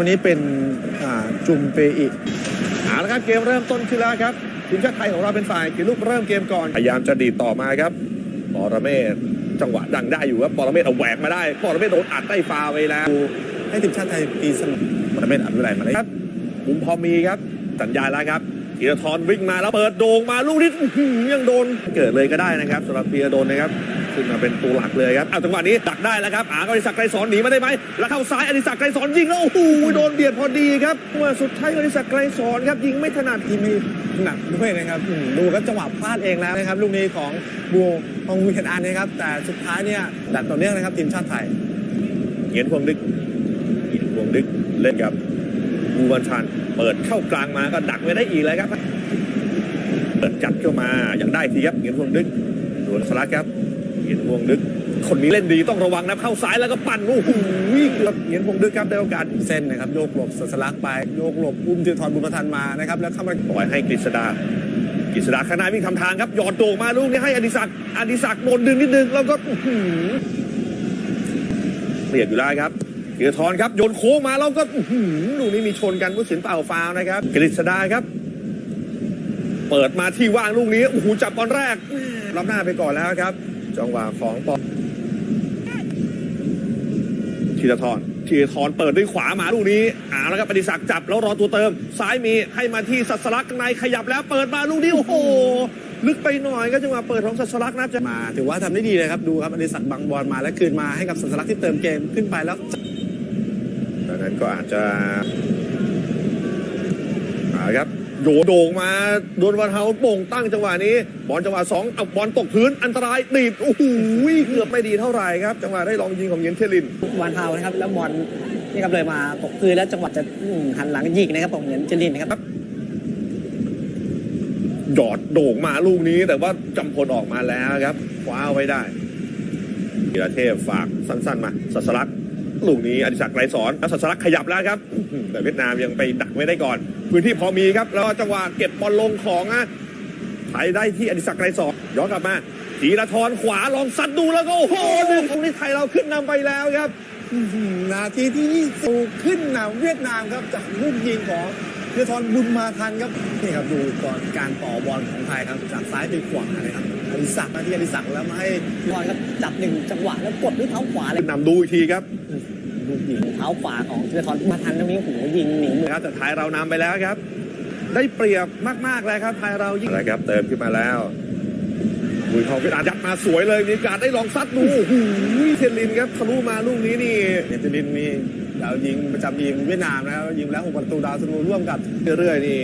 วันนี้เป็นอ่าจุมเปอิเอาละครับเกมเริ่มต้นขึ้นแล้วครับทีมชาติไทยของเราเป็นฝ่ายขี่ลูกเริ่มเกมก่อน พยายามจะดีดต่อมาครับปรเมศจังหวะดังได้อยู่ครับปรเมศเอาแหวกมาได้ปรเมศโดนอัดได้ฟาวล์ไปแล้ว ให้ทีมชาติไทยตีเสมอปรเมศอัดวิไลมาได้ครับมุมพอมีครับ สัญญาณแล้วครับธีรทรวิ่งมาแล้วเปิดโด่งมาลูกนี้อื้อหือยังโดนเกิดเลยก็ได้นะครับสำหรับเปียโดนนะครับ ขึ้นมาเป็นตัวหลักเลยครับเอาจังหวะนี้ดักได้แล้วครับอาอดิศักไกรสอนหนีมาได้ไหมแล้วเข้าซ้ายอดิศักไกรสอนยิงแล้วโอ้โหโดนเบียดพอดีครับเมื่อสุดท้ายอดิศักไกรสอนครับยิงไม่ถนัดทีมหนักด้วยนะครับดูครับจังหวะพลาดเองแล้วนะครับลูกนี้ของบัวองวิเคนอันนะครับแต่สุดท้ายเนี่ยดัดต่อเนื่องนะครับทีมชาติไทยเหงียนพวงดึกเหงียนพวงดึกเล่นกับบูบันชันเปิดเข้ากลางมาก็ดักไว้ได้อีกเลยครับเปิดจัดเข้ามาอย่างได้ทีครับเหงียนพวงดึกโดนสลักครับ เหียนพวงดึก คนนี้เล่นดีต้องระวังนะเข้าซ้ายแล้วก็ปั่นโอ้โหครับเหียนพวงดึกครับได้โอกาสเส้นนะครับโยกหลบสัสลักไปโยกหลบอุ้มธีรทรบุญประทันมานะครับแล้วเข้ามาปล่อยให้กฤษดากฤษดาข้างหน้าวิ่งทำทางครับหยอดโด่งมาลูกนี้ให้อดิศักดิ์อดิศักดิ์โดนดึงนิดนึงแล้วก็อื้อหือเรียบอยู่ได้ครับธีรทรครับโยนโค้งมาแล้วก็อื้อหือลูกนี้มีชนกันผู้สินเป่าฟาวนะครับกฤษดาครับเปิดมาที่ว่างลูกนี้โอ้โหจับบอลแรกรับหน้าไปก่อนแล้วครับ จังหวะของปอธีรทรธีรทรเปิดด้วยขวามาลูกนี้อ่าแล้วครับอดิศักดิ์จับแล้วรอตัวเติม ซ้ายมีให้มาที่สัสลักในขยับแล้วเปิดมาลูกนี้โอ้โห ลึกไปหน่อยก็จังหวะเปิดของสัสลักนะจะมา ถือว่าทำได้ดีเลยครับดูครับอดิศักดิ์บังบอลมาแล้วคืนมาให้กับสัสลักที่เติมเกมขึ้นไปแล้วดังนั้นก็อาจจะอาครับ โยนโด่งมาโดนวันเฮาโป่งตั้งจังหวะนี้ บอลจังหวะสองเอาบอลตกพื้นอันตรายดีดโอ้โหเกือบไม่ดีเท่าไหร่ครับ จังหวะได้ลองยิงของเยนเทลินวันเฮานะครับ แล้วบอลนี่ครับเลยมาตกพื้นแล้วจังหวะจะอืมหันหลังยิงนะครับของเหมือนเจลินนะครับหยอดโด่งมาลูกนี้แต่ว่าจำพลออกมาแล้วครับคว้าเอาไว้ได้ธีรเทพฝากสั้นๆมาสัสลักลูกนี้อดิศักดิ์ไกรสอนแล้วสัสลักขยับแล้วครับอื้อหือแต่เวียดนามยังไปดักไว้ได้ก่อน พื้นที่พอมีครับ แล้วจังหวะเก็บบอลลงของอะไทยได้ที่อดิศักดิ์ไกรสอนย้อนกลับมาธีรทรขวาลองซัดดูแล้วก็โอ้โหหนึ่งตรงนี้ไทยเราขึ้นนำไปแล้วครับนาทีที่สูขึ้นนำเวียดนามครับจากลูกยิงของธีรทรบุญมาทันครับนี่ครับดูก่อนการต่อบอลของไทยครับจากซ้ายไปขวานะครับอดิศักดิ์มาที่อดิศักดิ์แล้วมาให้บอลครับจับหนึ่งจังหวะแล้วกดด้วยเท้าขวาเลยนนำดูอีกทีครับ ลูกยิงเท้าขวาของธีรทรมาทันตรงนี้โอ้โหยิงหนีมือนะครับแต่ไทยเรานำไปแล้วครับ ได้เปรียบมากๆเลยครับไทยเรายิ่งอะไรครับ เติมขึ้นมาแล้วบุยทองเวียดนามยัดมาสวยเลยมีโอกาสได้ลองซัดดูโอ้โหเทยนลินครับทะลุมาลูกนี้นี่เนเธอร์แลนด์มีดาวยิงประจำทีมเวียดนามนะครับยิงแล้วหกประตูดาวซันูร่วมกับเรื่อยๆนี่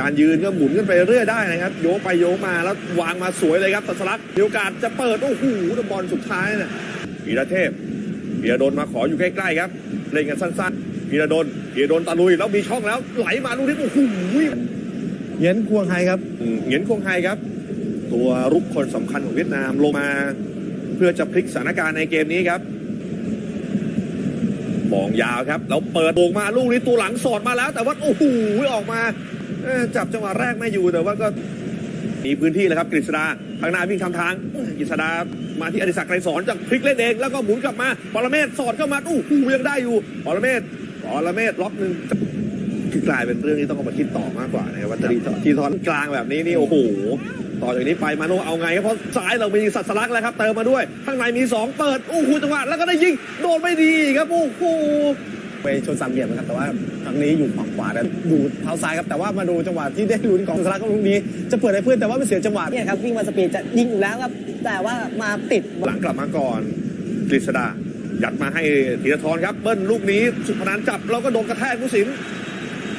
การยืนก็หมุนกันไปเรื่อยได้นะครับ โยกไปโยกมาแล้ววางมาสวยเลยครับสัสลักมีโอกาสจะเปิด โอ้โหแต่บอลสุดท้ายน่ะพีระเทพ พีระดนมาขออยู่ใกล้ๆครับ เล่นกันสั้นๆพีระดนพีระดนตะลุยแล้วมีช่องแล้วไหลมาลูกนี้โอ้โหเย็นควงไฮครับอืมเหงียนคงไฮครับ ตัวรุกคนสำคัญของเวียดนามลงมา เพื่อจะพลิกสถานการณ์ในเกมนี้ครับมองยาวครับแล้วเปิดโด่งมาลูกนี้ตัวหลังสอดมาแล้ว แต่ว่าโอ้โหออกมาเอ้อจับจังหวะแรกไม่อยู่แต่ว่าก็ มีพื้นที่แล้วครับกฤษดาข้างหน้าวิ่งทำทางกฤษดามาที่อดิศักดิ์ไกรสอนจากพลิกเล่นเองแล้วก็หมุนกลับมาปรเมศสอดเข้ามาโอ้โหยังได้อยู่ปรเมศปรเมศล็อกหนึ่งคือกลายเป็นเรื่องที่ต้องเอามาคิดต่อมากกว่านะครับว่าจะทีทอนกลางแบบนี้นี่โอ้โหต่อจากนี้ไปมาโนเอาไงครับเพราะซ้ายเรามีสัตว์สลักแล้วครับเติมมาด้วย ข้างในมีสองเปิดโอ้โหจังหวะแล้วก็ได้ยิงโดนไม่ดีครับโอ้โห ไปชนสามเหลี่ยมนะครับแต่ว่าครั้งนี้อยู่ฝั่งขวาแต่ดูเท้าซ้ายครับแต่ว่ามาดูจังหวะที่ได้ลุ้นของสลักลูกนี้ จะเปิดให้เพื่อนแต่ว่ามันเสียจังหวะเนี่ยครับวิ่งมาสปีดจะยิงอยู่แล้วครับแต่ว่ามาติดหลังกลับมาก่อนกฤษดายัดมาให้ธีรทรครับเบิ้ลลูกนี้สุพนันจับแล้วก็โดนกระแทกผู้สิน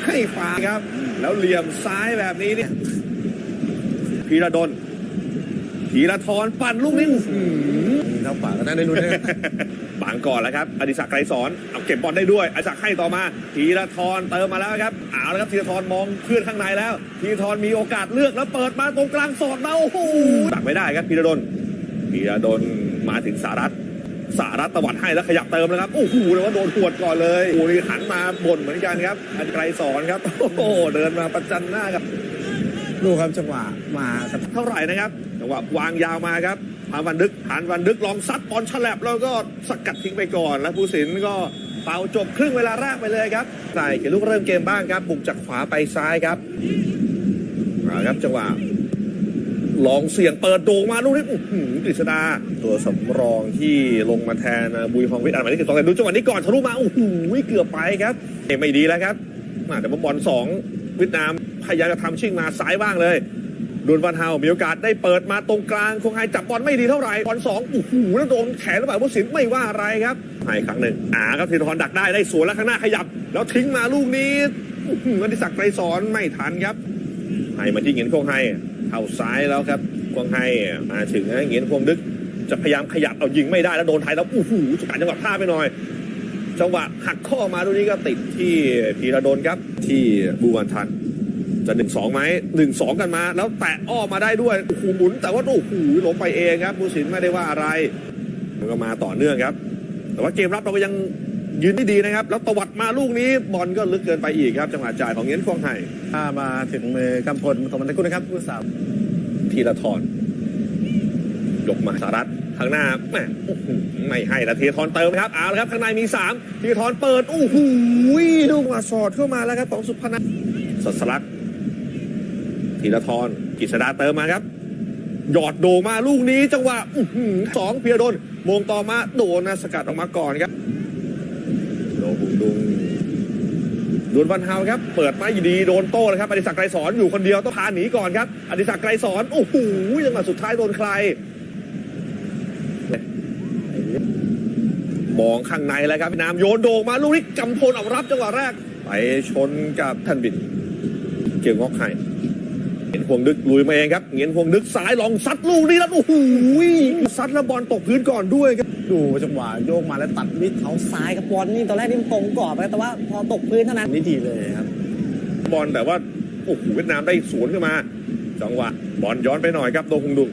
ให้ฝาครับ แล้วเหลี่ยมซ้ายแบบนี้เนี่ยพีระดน ธีรทรปั่นลูกนี้อื้อหือเท้าขวาก็น่าได้ลุ้นนะครับบางก่อนแล้วครับ อดิศักดิ์ไกรสอนเอาเก็บบอลได้ด้วยอดิศักดิ์ให้ต่อมาธีรทรเติมมาแล้วครับเอาแล้วครับธีรทรมองเพื่อนข้างในแล้วธีรทรมีโอกาสเลือกแล้วเปิดมาตรงกลางสอดมาโอ้โหดักไม่ได้ครับพีระดนพีระดนมาถึงสารัตสารัตตวัดให้แล้วขยับเติมแล้วครับโอ้โหเลยว่าโดนหวดก่อนเลยโอ้โหนี่หันมาบ่นเหมือนกันครับอดิศักดิ์ไกรสอนครับโอ้โหเดินมาประจันหน้ากับดูครับจังหวะมาครับเท่าไหร่นะครับ จังหวะวางยาวมาครับหานวันดึกหานวันดึกลองซัดบอลฉลับแล้วก็สกัดทิ้งไปก่อน แล้วผู้สินก็เป่าจบครึ่งเวลาแรกไปเลยครับใส่เขียนลูกเริ่มเกมบ้างครับ บุกจากขวาไปซ้ายครับเอาครับจังหวะลองเสี่ยงเปิดโด่งมาลูกนี้อื้อหือกฤษดา ตัวสำรองที่ลงมาแทนบุยฮองวิทย์อ่านหมายเลขสิบสองแต่ดูจังหวะนี้ก่อนทะลุมาโอ้โหเกือบไปครับเอ้ยไม่ดีแล้วครับแต่บอลสองเวียดนามพยายามจะทำชิ่งมาซ้ายบ้างเลย ดุนวันเฮามีโอกาสได้เปิดมาตรงกลางคงไฮจับบอลไม่ดีเท่าไหร่บอลสองโอ้โหแล้วโดนแขนรือเปล่าผู้สินไม่ว่าอะไรครับให้ครั้งหนึ่งอ่าครับธีรทรดักได้ได้สวนแล้วข้างหน้าขยับ แล้วทิ้งมาลูกนี้อื้อหืออดิศักดิ์ไกรสอนไม่ทันครับให้มาที่เหงียนคงไฮเข้าซ้ายแล้วครับคงไฮมาถึงเหงียนคงดึก จะพยายามขยับเอายิงไม่ได้แล้วโดนไทยแล้วโอ้โหสการจังหวะพลาดไปหน่อยจังหวะหักข้อมาตรงนี้ก็ติดที่พีระดนครับที่บูวันทัน จะหนึ่งสองไหมหนึ่งสองกันมา แล้วแตะอ้อมมาได้ด้วยโอ้โหหมุน แต่ว่าโอ้โหหลงไปเองครับผู้สินไม่ได้ว่าอะไรมันก็มาต่อเนื่องครับ แต่ว่าเกมรับเราก็ยังยืนได้ดีนะครับ แล้วตวัดมาลูกนี้บอลก็ลึกเกินไปอีกครับจังหวะจ่ายของเหงียนคงไฮถ้ามาถึงมือกำพลสมบัติกุลนะครับผู้สาวทีละทอนยกมาสารัตข้างหน้าแหมอื้อหือไม่ให้ละทีละทอนเติมนะครับเอาละครับข้างในมีสามทีละทอนเปิดโอ้โหลูกมาสอดเข้ามาแล้วครับของสุพนัทสดสลักที ละทอนกิษดาเติมมาครับ หยอดโดมาลูกนี้จังหวะสองเพียโดนมงต่อมาโดนนะสกัดออกมาก่อนครับโดบุงดุงดวนวันเฮาครับ เปิดมาอยู่ดีโดนโต้เลยครับอดิศักดิ์ไกรสอนอยู่คนเดียวต้องพาหนีก่อนครับอดิศักดิ์ไกรสอนโอ้โหจังหวะสุดท้ายโดนใคร มองข้างในแล้วครับพี่น้ำโยนโด่งมาลูกนี้กำพลเอารับจังหวะแรก ไปชนกับท่านบิน เกี่ยวงอกไห้ เห็นพวงดึกลุยมาเองครับเงียนพวงดึกซ้ายลองซัดลูกนี้แล้วโอ้โหซัดแล้วบอลตกพื้นก่อนด้วยครับดูจังหวะโยกมาแล้วตัดมิดเขาเขาซ้ายกับบอลนี่ตอนแรกนี่มันตรงกรอบนะแต่ว่าพอตกพื้นเท่านั้นนี่ดีเลยครับ บอลแต่ว่าโอ้โหเวียดนามได้สวนขึ้นมาจังหวะบอลย้อนไปหน่อยครับโดคงดุง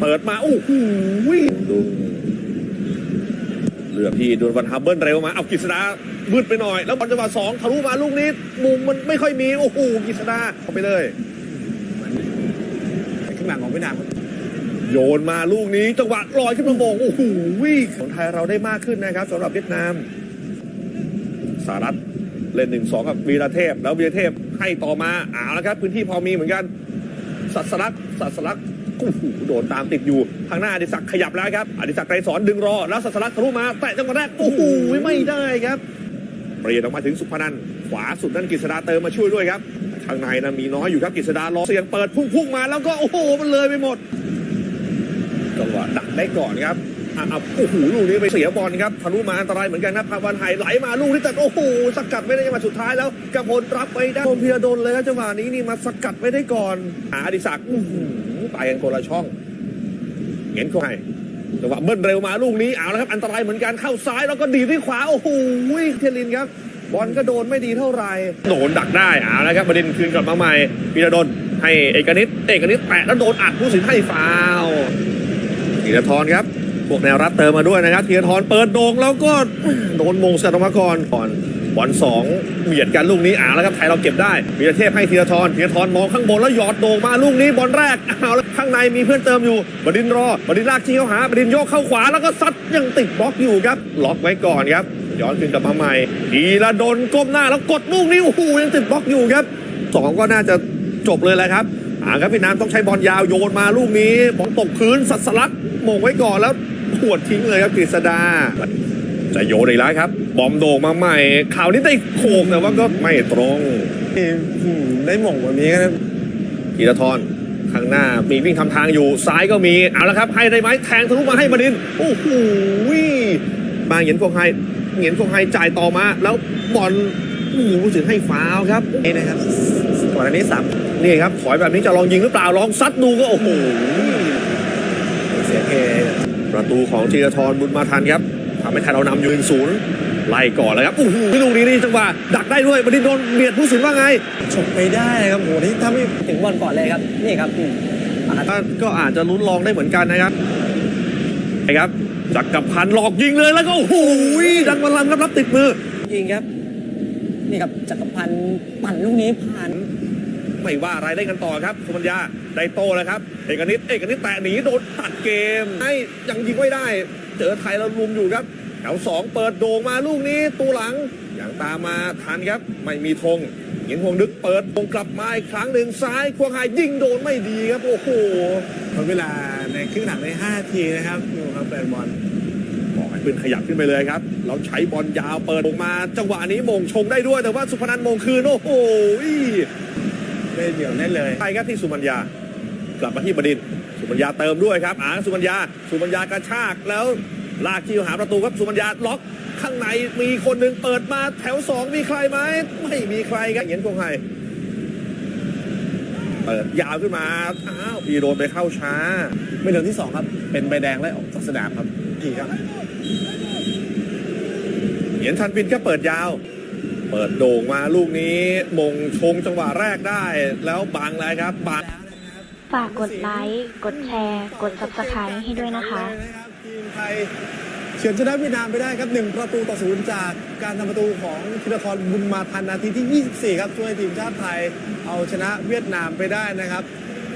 เปิดมาโอ้โหดุงเหลือพี่ดวนวันฮับเบิลเร็วมาเอากฤษดามืดไปหน่อย แล้วบอลจังหวะสองทะลุมาลูกนี้มุมมันไม่ค่อยมีโอ้โหกฤษดาเข้าไปเลย ข้างหลังของเวียดนามครับโยนมาลูกนี้จังหวะลอยขึ้นมาโมงโอ้โหของไทยเราได้มากขึ้นนะครับสำหรับเวียดนามสหรัฐเล่นหนึ่งสองกับวีรเทพ แล้ววีรเทพให้ต่อมาเอาละครับ พื้นที่พอมีเหมือนกันสัสลักสัสลักโอ้โหโดนตามติดอยู่ทางหน้าอดิศักขยับแล้วครับอดิศักไกรสอนดึงรอ แล้วสัสลักทะลุมาแตะจังหวะแรกโอ้โหไม่ได้ครับเปลี่ยนออกมาถึงสุพนันขวาสุดนั่นกฤษดาเติมมาช่วยด้วยครับ ข้างในนะมีน้อยอยู่ครับกฤษดารอเสียงเปิดพุ่งๆมาแล้วก็โอ้โหมันเลยไปหมดจังหวะดักได้ก่อนครับอะโอ้โหลูกนี้ไปเสียบอลครับทะลุมาอันตรายเหมือนกันนะพาวันไฮไหลมาลูกนี้แต่โอ้โหสกัดไม่ได้จังหวะสุดท้ายแล้วกำพลรับไปได้โดนเพียโดนเลยครับจังหวะนี้นี่มาสกัดไม่ได้ก่อนหาอดิศักดิ์ไปกันคนละช่องเห็นเขาให้จังหวะเบิ้ลเร็วมาลูกนี้เอาแล้วครับอันตรายเหมือนกันเข้าซ้ายแล้วก็ดีดที่ขวาโอ้โหเทลินครับ บอลก็โดนไม่ดีเท่าไหร่โดนดักได้เอาแล้วครับประเด็นคืนกลับมาใหม่พีระดนให้เอกนิตเอกนิตแตะแล้วโดนอัดผู้สินให้ฟาวล์ธีรทรครับพวกแนวรับเติมมาด้วยนะครับธีรทรเปิดโด่งแล้วก็โดนมงสกัดออมาก่อนก่อนบอลสองเบียดกันลูกนี้อ่าแล้วครับไทยเราเก็บได้วีรเทพให้ธีรทรธีรทรมองข้างบนแล้วหยอดโด่งมาลูกนี้บอลแรกอ้าวแล้วข้างในมีเพื่อนเติมอยู่บดินรอบดินลากจี้เข้าหาบดินโยกเข้าขวาแล้วก็ซัดยังติดบล็อกอยู่ครับล็อกไว้ก่อนครับ ย้อนคืนกลับมาใหม่ธีรดลก้มหน้าแล้วกดลูกนี้โอ้โหยังติดบล็อกอยู่ครับสองก็น่าจะจบเลยแหละครับอ่าครับพี่น้ำต้องใช้บอลยาวโยนมาลูกนี้บอลตกพื้นสัสลักมงไว้ก่อนแล้วหวดทิ้งเลยครับกฤษดา จะโยนอีกแล้วครับ บอมโด่งมาใหม่ข่าวนี้ได้โขกแต่ว่าก็ไม่ตรงนี่อืมได้หม่งแบบนี้ก็ธีรทรข้างหน้ามีวิ่งทำทางอยู่ซ้ายก็มีเอาละครับให้ได้ไหมแทงทะลุมาให้บดินทร์โอ้โหมาเหงียนพวงไฮ เหงียนพวงไฮจ่ายต่อมา แล้วบอลโอ้โหรู้สึกให้ฟาวล์ครับนี่นะครับก่อนอันนี้สามนี่ครับถอยแบบนี้จะลองยิงหรือเปล่าลองซัดดูก็โอ้โหเสียเอประตูของธีรทรบุญมาทันครับทำให้ไทยเรานำอยู่หนึ่งศูนย์ไล่ก่อนเลยครับโอ้โหลูกนี้นี่จังหวะดักได้ด้วยบดินทร์โดนเบียดผู้สินว่าไงฉกไปได้ครับโหนี่ถ้าไม่ถึงบอลก่อนเลยครับนี่ครับอืมอ่าก็อาจจะลุ้นลองได้เหมือนกันนะครับนะครับ จักรพันธ์หลอกยิงเลยแล้วก็โอ้โหดังบอลลังครับรับติดมือ ยิงครับ นี่ครับจักรพันธ์ปั่นลูกนี้ผ่าน ไม่ว่าอะไรได้กันต่อครับสุมัญญาได้โตแล้วครับเอกนิตเอกนิตแตะหนีโดนตัดเกมให้ยังยิงไม่ได้ เจอไทยเราลุมอยู่ครับแถวสองเปิดโด่งมาลูกนี้ตูหลังอย่างตามมาทันครับ ไม่มีธงเหงียนหวงนึกเปิดวงกลับมาอีกครั้งหนึ่งซ้ายควงหายยิงโดนไม่ดีครับ โอ้โหทดเวลา ในครึ่งหลังใน5ทีนะครับดูครับแฟนบอลบอกให้ปืนขยับขึ้นไปเลยครับ เราใช้บอลยาวเปิดออกมา จังหวะนี้มงชงได้ด้วยแต่ว่าสุพนันมงคืนโอ้โหได้เดี่ยวแน่เลยไปครับที่สุมัญญากลับมาที่บดินทร์สุมัญญาเติมด้วยครับอ่าสุมัญญาสุมัญญากระชากแล้วลากที่หาประตูครับสุมัญญาล็อกข้างในมีคนหนึ่งเปิดมาแถวสองมีใครไหมไม่มีใครครับเหงียนคงไฮ เปิดยาวขึ้นมาอ้าวพีโดนไปเข้าช้า ไม่เหลืองที่สองครับ เป็นใบแดงไล่ออกจากสนามครับทีครับเหงียนทันปินก็เปิดยาว เปิดโด่งมาลูกนี้มงชงจังหวะแรกได้ แล้วบังเลยครับบังฝากกดไลค์ กดแชร์ กด subscribe ให้ด้วยนะคะทีมไทย เฉือนชนะเวียดนามไปได้ครับหนึ่งประตูต่อศูนย์จากการทำประตูของธีรทรบุญมาทันนาทีที่ 24 ครับช่วยทีมชาติไทยเอาชนะเวียดนามไปได้นะครับ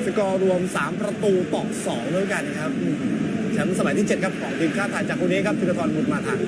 สกอร์รวม 3 ประตูต่อ2ด้วยกันครับแชมป์สมัยที่ 7 ครับของทีมชาติไทยจากคนนี้ครับธีรทรบุญมาทัน